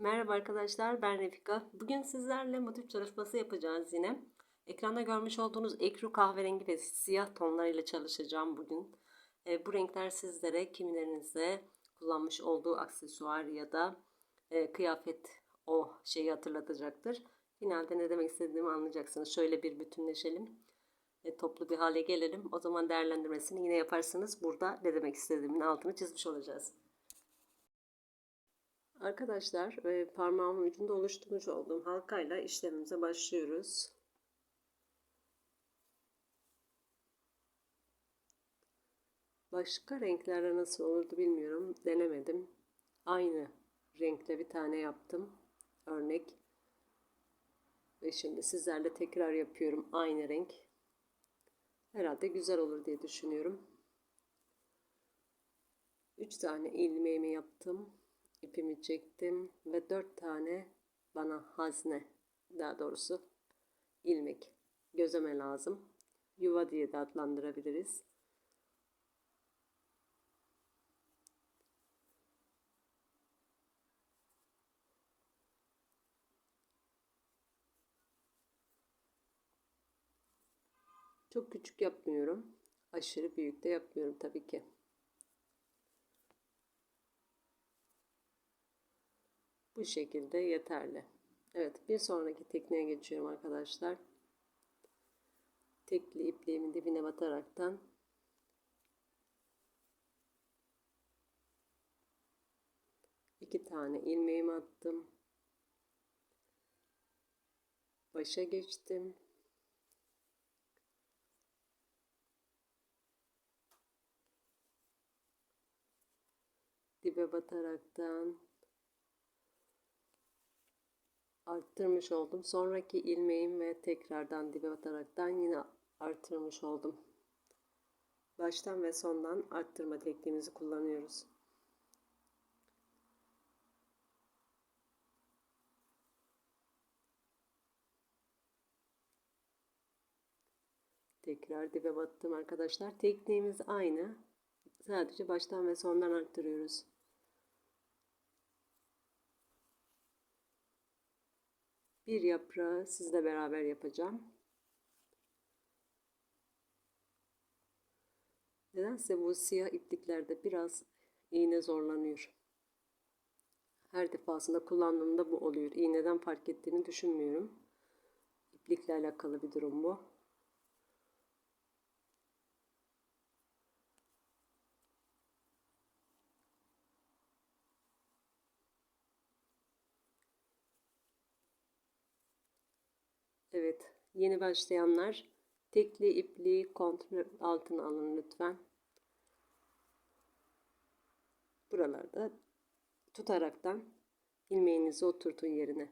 Merhaba arkadaşlar, ben Refika. Bugün sizlerle motif çalışması yapacağız yine. Ekranda görmüş olduğunuz ekru kahverengi ve siyah tonlarıyla çalışacağım bugün. E, bu renkler sizlere kimilerinize kullanmış olduğu aksesuar ya da e, kıyafet o şeyi hatırlatacaktır. Finalde ne demek istediğimi anlayacaksınız. Şöyle bir bütünleşelim. E, toplu bir hale gelelim. O zaman değerlendirmesini yine yaparsınız. Burada ne demek istediğimin altını çizmiş olacağız. Arkadaşlar e, parmağımın ucunda oluşturmuş olduğum halkayla işlemimize başlıyoruz. Başka renklerle nasıl olurdu bilmiyorum. Denemedim. Aynı renkle bir tane yaptım. Örnek. Ve şimdi sizlerle tekrar yapıyorum. Aynı renk. Herhalde güzel olur diye düşünüyorum. 3 tane ilmeğimi yaptım ipimi çektim ve dört tane bana hazne daha doğrusu ilmek gözeme lazım. Yuva diye de adlandırabiliriz. Çok küçük yapmıyorum. Aşırı büyük de yapmıyorum tabii ki. Bu şekilde yeterli. Evet bir sonraki tekniğe geçiyorum arkadaşlar. Tekli ipliğimin dibine bataraktan iki tane ilmeğimi attım. Başa geçtim. Dibe bataraktan arttırmış oldum. Sonraki ilmeğim ve tekrardan dibe bataraktan yine arttırmış oldum. Baştan ve sondan arttırma tekniğimizi kullanıyoruz. Tekrar dibe battım arkadaşlar. Tekniğimiz aynı. Sadece baştan ve sondan arttırıyoruz. Bir yaprağı sizle beraber yapacağım. Nedense bu siyah ipliklerde biraz iğne zorlanıyor. Her defasında kullandığımda bu oluyor. İğneden fark ettiğini düşünmüyorum. İplikle alakalı bir durum bu. Evet, yeni başlayanlar tekli ipliği kontrol altına alın lütfen. Buralarda tutaraktan ilmeğinizi oturtun yerine.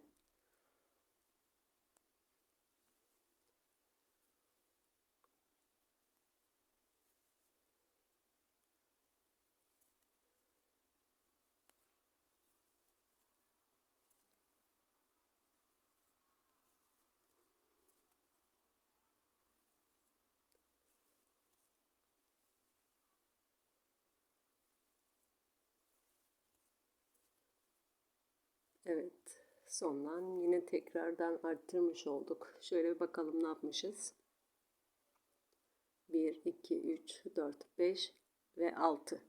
Evet. Sondan yine tekrardan arttırmış olduk. Şöyle bir bakalım ne yapmışız. 1, 2, 3, 4, 5 ve 6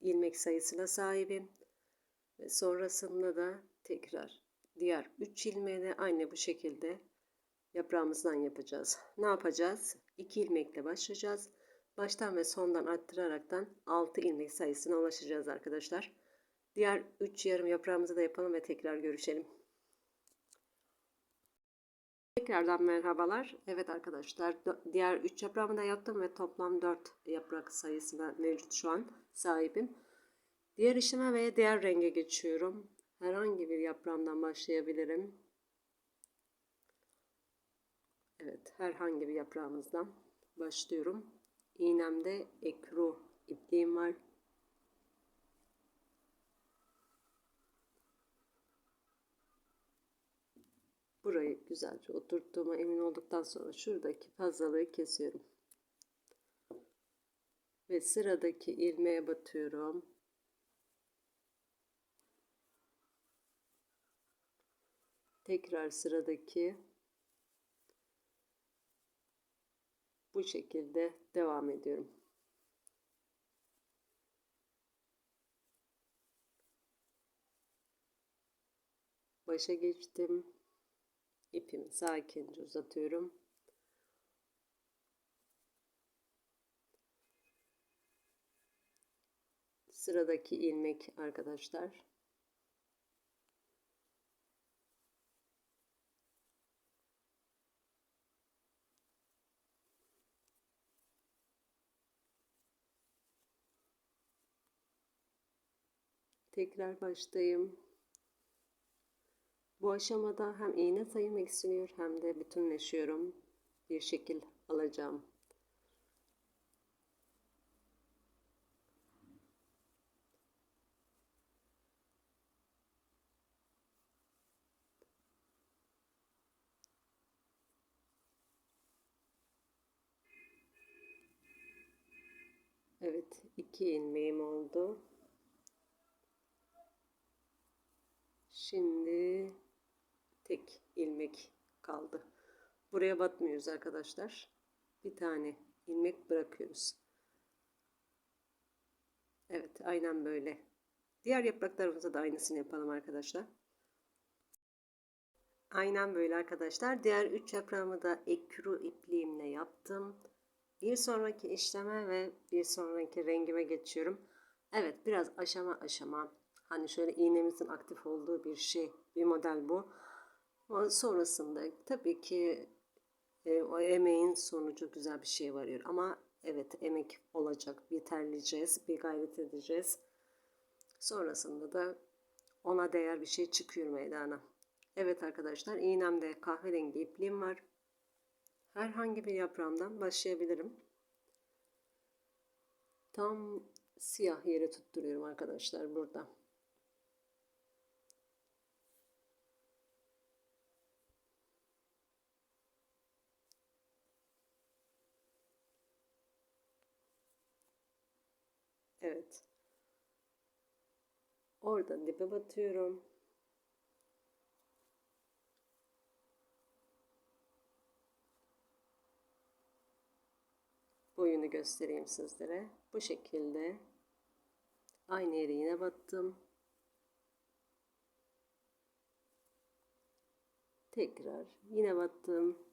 ilmek sayısına sahibim. Ve sonrasında da tekrar diğer 3 ilmeği de aynı bu şekilde yaprağımızdan yapacağız. Ne yapacağız? 2 ilmekle başlayacağız. Baştan ve sondan arttıraraktan 6 ilmek sayısına ulaşacağız arkadaşlar. Diğer 3 yarım yaprağımızı da yapalım ve tekrar görüşelim. Tekrardan merhabalar. Evet arkadaşlar diğer 3 yaprağımı da yaptım ve toplam 4 yaprak sayısına mevcut şu an sahibim. Diğer işime ve diğer renge geçiyorum. Herhangi bir yaprağımdan başlayabilirim. Evet herhangi bir yaprağımızdan başlıyorum. İğnemde ekru ipliğim var. Burayı güzelce oturttuğuma emin olduktan sonra şuradaki fazlalığı kesiyorum. Ve sıradaki ilmeğe batıyorum. Tekrar sıradaki bu şekilde devam ediyorum. Başa geçtim. İpimi sakince uzatıyorum. Sıradaki ilmek arkadaşlar. Tekrar baştayım. Bu aşamada hem iğne sayım eksiliyor hem de bütünleşiyorum. Bir şekil alacağım. Evet, iki ilmeğim oldu. Şimdi tek ilmek kaldı. Buraya batmıyoruz arkadaşlar. Bir tane ilmek bırakıyoruz. Evet, aynen böyle. Diğer yapraklarımıza da aynısını yapalım arkadaşlar. Aynen böyle arkadaşlar. Diğer üç yaprağımı da ekru ipliğimle yaptım. Bir sonraki işleme ve bir sonraki rengime geçiyorum. Evet biraz aşama aşama hani şöyle iğnemizin aktif olduğu bir şey bir model bu. Sonrasında tabii ki e, o emeğin sonucu güzel bir şey varıyor. Ama evet emek olacak. Bir terleyeceğiz, bir gayret edeceğiz. Sonrasında da ona değer bir şey çıkıyor meydana. Evet arkadaşlar iğnemde kahverengi ipliğim var. Herhangi bir yaprağımdan başlayabilirim. Tam siyah yere tutturuyorum arkadaşlar burada. Evet. Oradan dibe batıyorum. boyunu göstereyim sizlere. Bu şekilde aynı yere yine battım. Tekrar yine battım.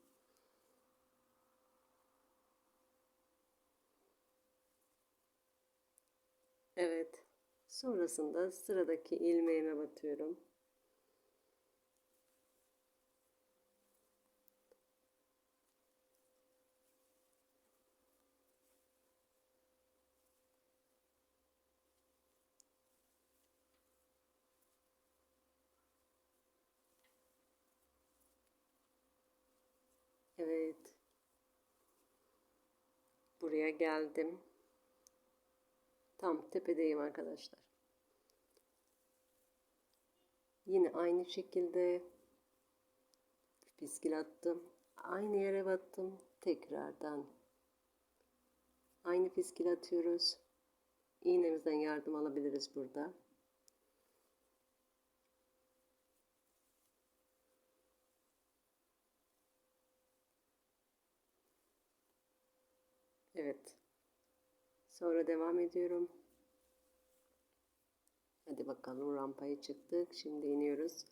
Evet. Sonrasında sıradaki ilmeğime batıyorum. Evet. Buraya geldim. Tam tepedeyim arkadaşlar. Yine aynı şekilde fiskil attım. Aynı yere battım. Tekrardan aynı fiskil atıyoruz. İğnemizden yardım alabiliriz burada. Evet. Sonra devam ediyorum. Hadi bakalım rampaya çıktık. Şimdi iniyoruz.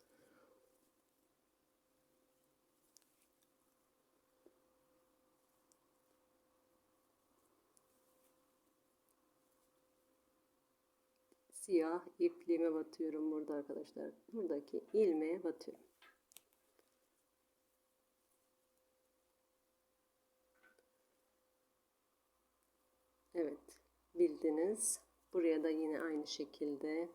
Siyah ipliğime batıyorum burada arkadaşlar. Buradaki ilmeğe batıyorum. Evet bildiniz. Buraya da yine aynı şekilde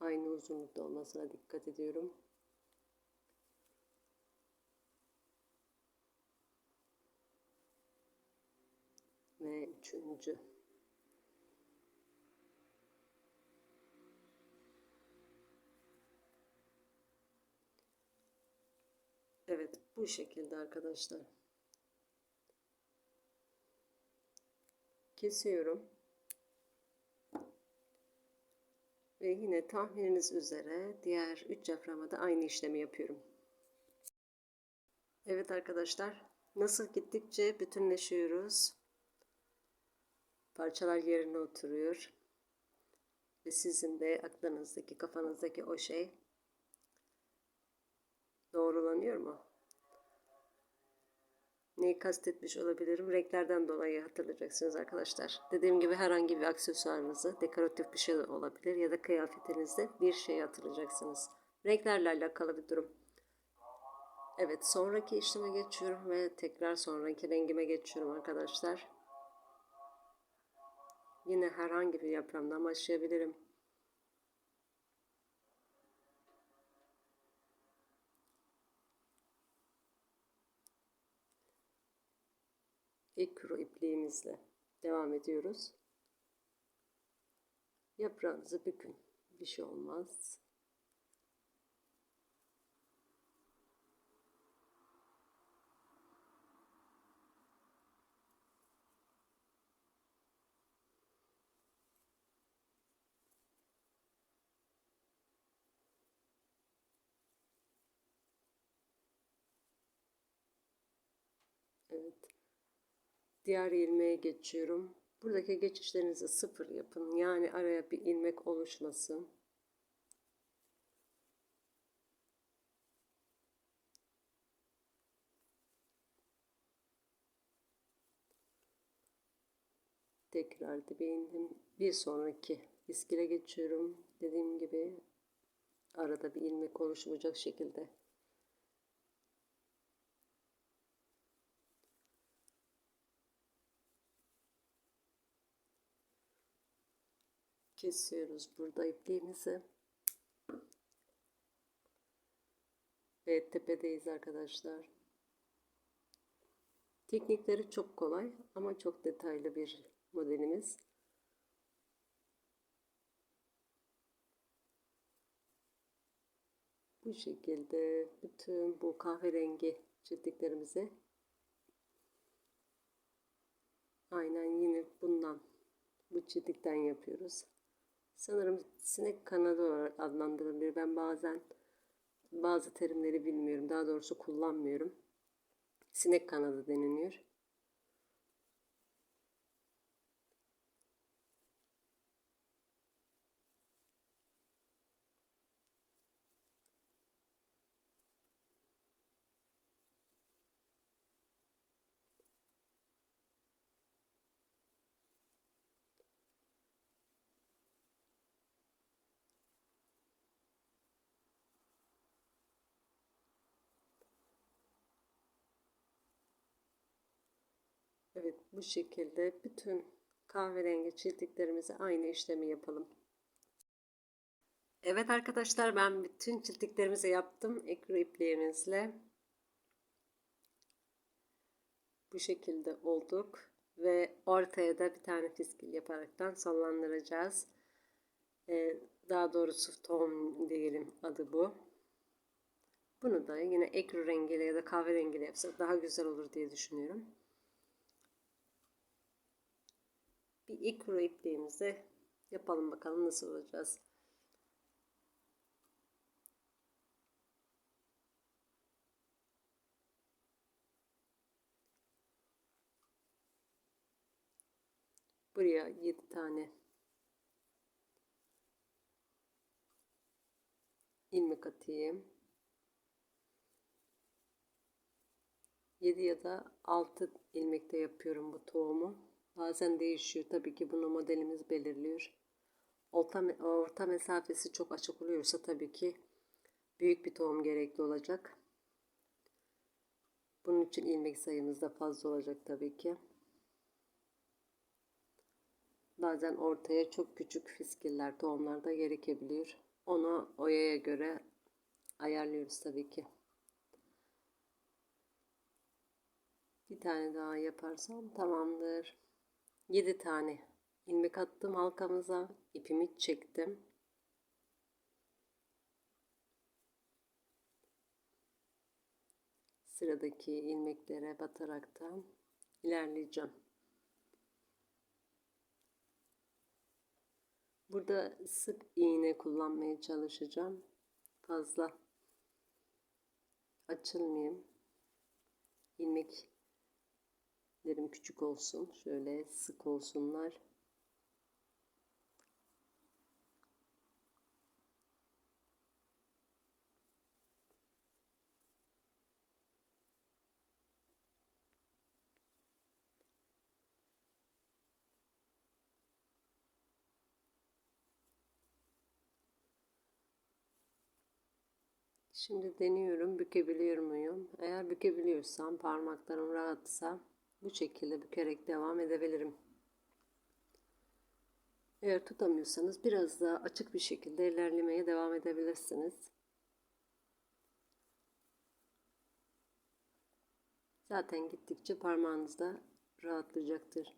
aynı uzunlukta olmasına dikkat ediyorum. Ve üçüncü. Evet bu şekilde arkadaşlar. Kesiyorum. Ve yine tahmininiz üzere diğer 3 yaprağıma da aynı işlemi yapıyorum. Evet arkadaşlar, nasıl gittikçe bütünleşiyoruz. Parçalar yerine oturuyor. Ve sizin de aklınızdaki, kafanızdaki o şey doğrulanıyor mu? Neyi kastetmiş olabilirim? Renklerden dolayı hatırlayacaksınız arkadaşlar. Dediğim gibi herhangi bir aksesuarınızı, dekoratif bir şey olabilir ya da kıyafetinizde bir şey hatırlayacaksınız. Renklerle alakalı bir durum. Evet, sonraki işleme geçiyorum ve tekrar sonraki rengime geçiyorum arkadaşlar. Yine herhangi bir yaprağımdan başlayabilirim. İlk kuru ipliğimizle devam ediyoruz. Yaprağınızı bükün. Bir şey olmaz. Evet. Diğer ilmeğe geçiyorum. Buradaki geçişlerinizi sıfır yapın. Yani araya bir ilmek oluşmasın. Tekrar dibe indim. Bir sonraki iskile geçiyorum. Dediğim gibi arada bir ilmek oluşmayacak şekilde kesiyoruz burada ipliğimizi. Ve tepedeyiz arkadaşlar. Teknikleri çok kolay ama çok detaylı bir modelimiz. Bu şekilde bütün bu kahverengi çiftliklerimizi aynen yine bundan bu çiftlikten yapıyoruz. Sanırım sinek kanadı olarak adlandırılıyor. Ben bazen bazı terimleri bilmiyorum. Daha doğrusu kullanmıyorum. Sinek kanadı deniliyor. Evet bu şekilde bütün kahverengi çiziklerimize aynı işlemi yapalım. Evet arkadaşlar ben bütün çiziklerimizi yaptım ekru ipliğimizle. Bu şekilde olduk ve ortaya da bir tane fiskil yaparaktan sonlandıracağız. Ee, daha doğrusu ton diyelim adı bu. Bunu da yine ekru rengiyle ya da kahverengiyle yapsak daha güzel olur diye düşünüyorum. Bir ilk kuru ipliğimizi yapalım bakalım nasıl olacağız. Buraya 7 tane ilmek atayım. 7 ya da 6 ilmekte yapıyorum bu tohumu. Bazen değişiyor. Tabii ki bunu modelimiz belirliyor. Orta, orta mesafesi çok açık oluyorsa tabii ki büyük bir tohum gerekli olacak. Bunun için ilmek sayımız da fazla olacak tabii ki. Bazen ortaya çok küçük fiskiller, tohumlar da gerekebiliyor. Onu oyaya göre ayarlıyoruz tabii ki. Bir tane daha yaparsam tamamdır. 7 tane ilmek attım halkamıza. ipimi çektim. Sıradaki ilmeklere bataraktan ilerleyeceğim. Burada sık iğne kullanmaya çalışacağım. Fazla açılmayayım. İlmeklerim küçük olsun. Şöyle sık olsunlar. Şimdi deniyorum bükebiliyor muyum? Eğer bükebiliyorsam parmaklarım rahatsa bu şekilde bükerek devam edebilirim. Eğer tutamıyorsanız biraz daha açık bir şekilde ilerlemeye devam edebilirsiniz. Zaten gittikçe parmağınız da rahatlayacaktır.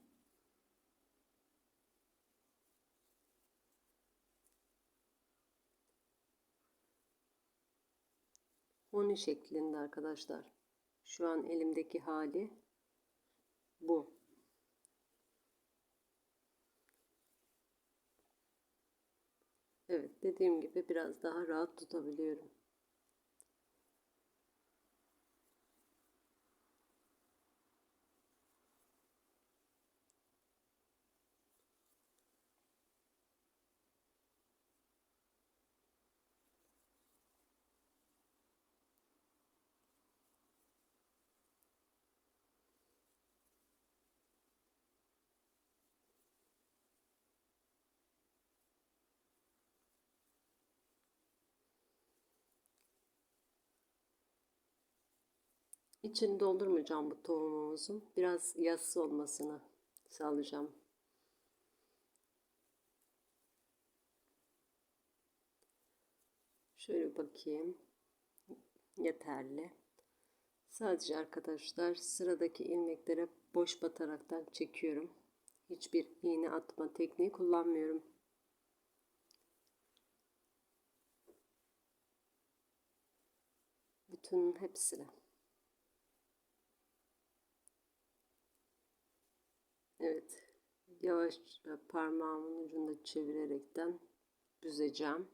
Honi şeklinde arkadaşlar. Şu an elimdeki hali bu. Evet dediğim gibi biraz daha rahat tutabiliyorum. İçini doldurmayacağım bu tohumumuzun. Biraz yassı olmasını sağlayacağım. Şöyle bakayım. Yeterli. Sadece arkadaşlar sıradaki ilmeklere boş bataraktan çekiyorum. Hiçbir iğne atma tekniği kullanmıyorum. Bütün hepsini. Evet. Yavaşça parmağımın ucunda çevirerekten büzeceğim.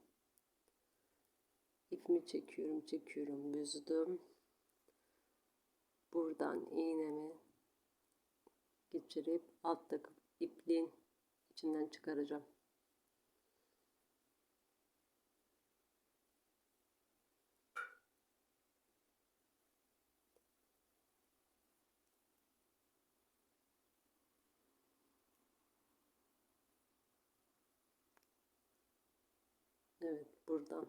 İpimi çekiyorum, çekiyorum, büzdüm. Buradan iğnemi geçirip alttaki ipliğin içinden çıkaracağım. Evet buradan.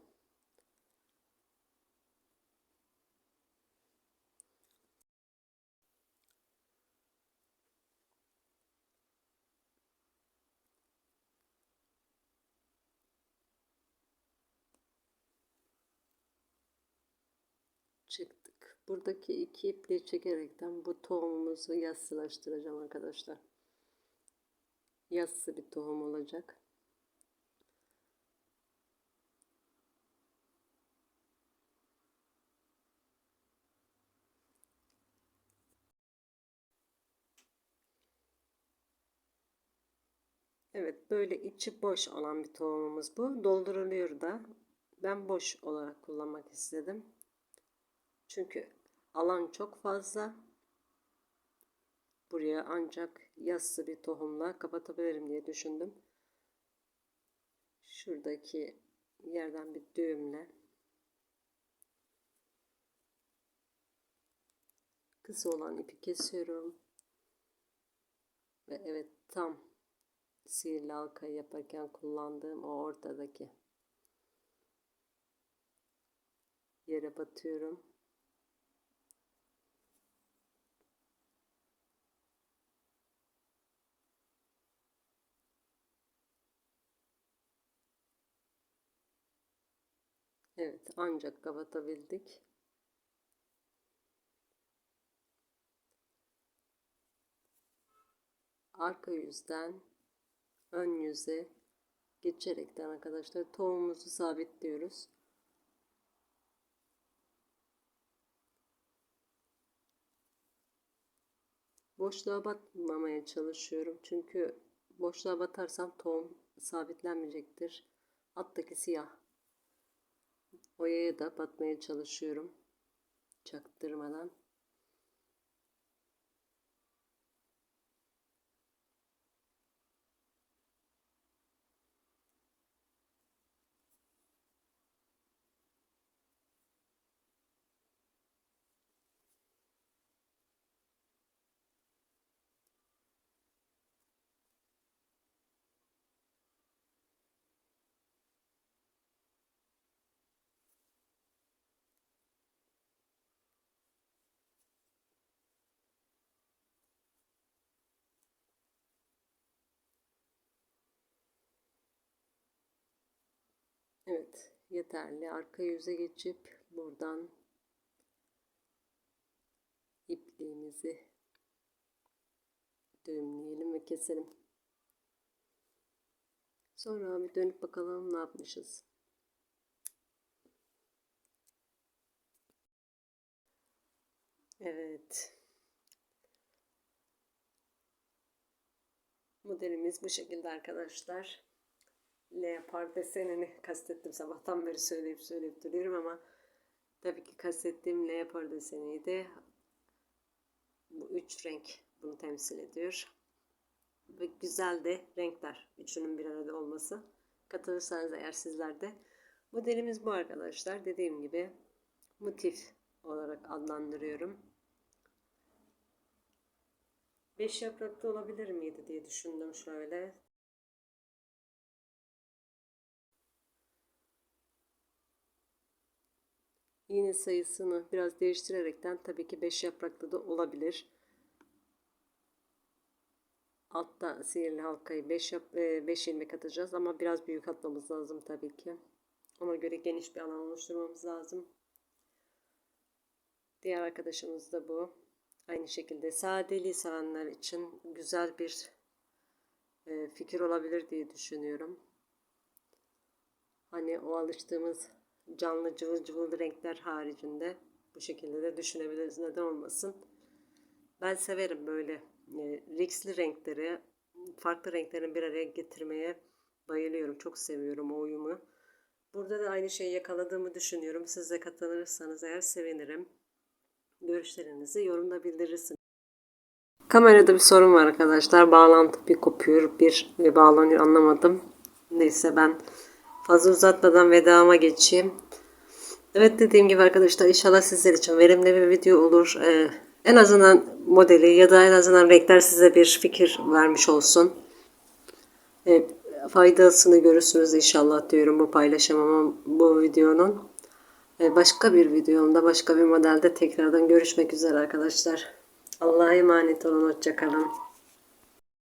Çıktık. Buradaki iki ipliği çekerekten bu tohumumuzu yassılaştıracağım arkadaşlar. Yassı bir tohum olacak. Evet böyle içi boş olan bir tohumumuz bu. Dolduruluyor da. Ben boş olarak kullanmak istedim. Çünkü alan çok fazla. Buraya ancak yassı bir tohumla kapatabilirim diye düşündüm. Şuradaki yerden bir düğümle kısa olan ipi kesiyorum. Ve evet tam sihirli halkayı yaparken kullandığım o ortadaki yere batıyorum. Evet ancak kapatabildik. Arka yüzden ön yüze geçerekten arkadaşlar tohumumuzu sabitliyoruz. Boşluğa batmamaya çalışıyorum. Çünkü boşluğa batarsam tohum sabitlenmeyecektir. Alttaki siyah. Oyaya da batmaya çalışıyorum. Çaktırmadan. Evet, yeterli. Arka yüze geçip buradan ipliğimizi düğümleyelim ve keselim. Sonra bir dönüp bakalım ne yapmışız. Evet. Modelimiz bu şekilde arkadaşlar. Leopar desenini kastettim sabahtan beri söyleyip söyleyip duruyorum ama tabii ki kastettiğim leopar deseniydi. Bu üç renk bunu temsil ediyor. Ve güzel de renkler. Üçünün bir arada olması. Katılırsanız eğer sizler de. Modelimiz bu arkadaşlar. Dediğim gibi motif olarak adlandırıyorum. Beş yapraklı olabilir miydi diye düşündüm şöyle. İğne sayısını biraz değiştirerekten tabii ki 5 yapraklı da olabilir. Altta sihirli halkayı 5 5 ilmek atacağız ama biraz büyük atmamız lazım tabii ki. Ona göre geniş bir alan oluşturmamız lazım. Diğer arkadaşımız da bu. Aynı şekilde sadeliği sevenler için güzel bir e, fikir olabilir diye düşünüyorum. Hani o alıştığımız canlı cıvıl cıvıl renkler haricinde bu şekilde de düşünebiliriz. Neden olmasın? Ben severim böyle e, riksli renkleri, farklı renklerin bir araya getirmeye bayılıyorum. Çok seviyorum o uyumu. Burada da aynı şeyi yakaladığımı düşünüyorum. Siz de katılırsanız eğer sevinirim. Görüşlerinizi yorumda bildirirsiniz. Kamerada bir sorun var arkadaşlar. Bağlantı bir kopuyor, bir bağlanıyor anlamadım. Neyse ben Fazla uzatmadan vedama geçeyim. Evet dediğim gibi arkadaşlar inşallah sizler için verimli bir video olur. Ee, en azından modeli ya da en azından renkler size bir fikir vermiş olsun. Ee, faydasını görürsünüz inşallah diyorum bu paylaşımımın bu videonun. Ee, başka bir videomda başka bir modelde tekrardan görüşmek üzere arkadaşlar. Allah'a emanet olun. Hoşçakalın.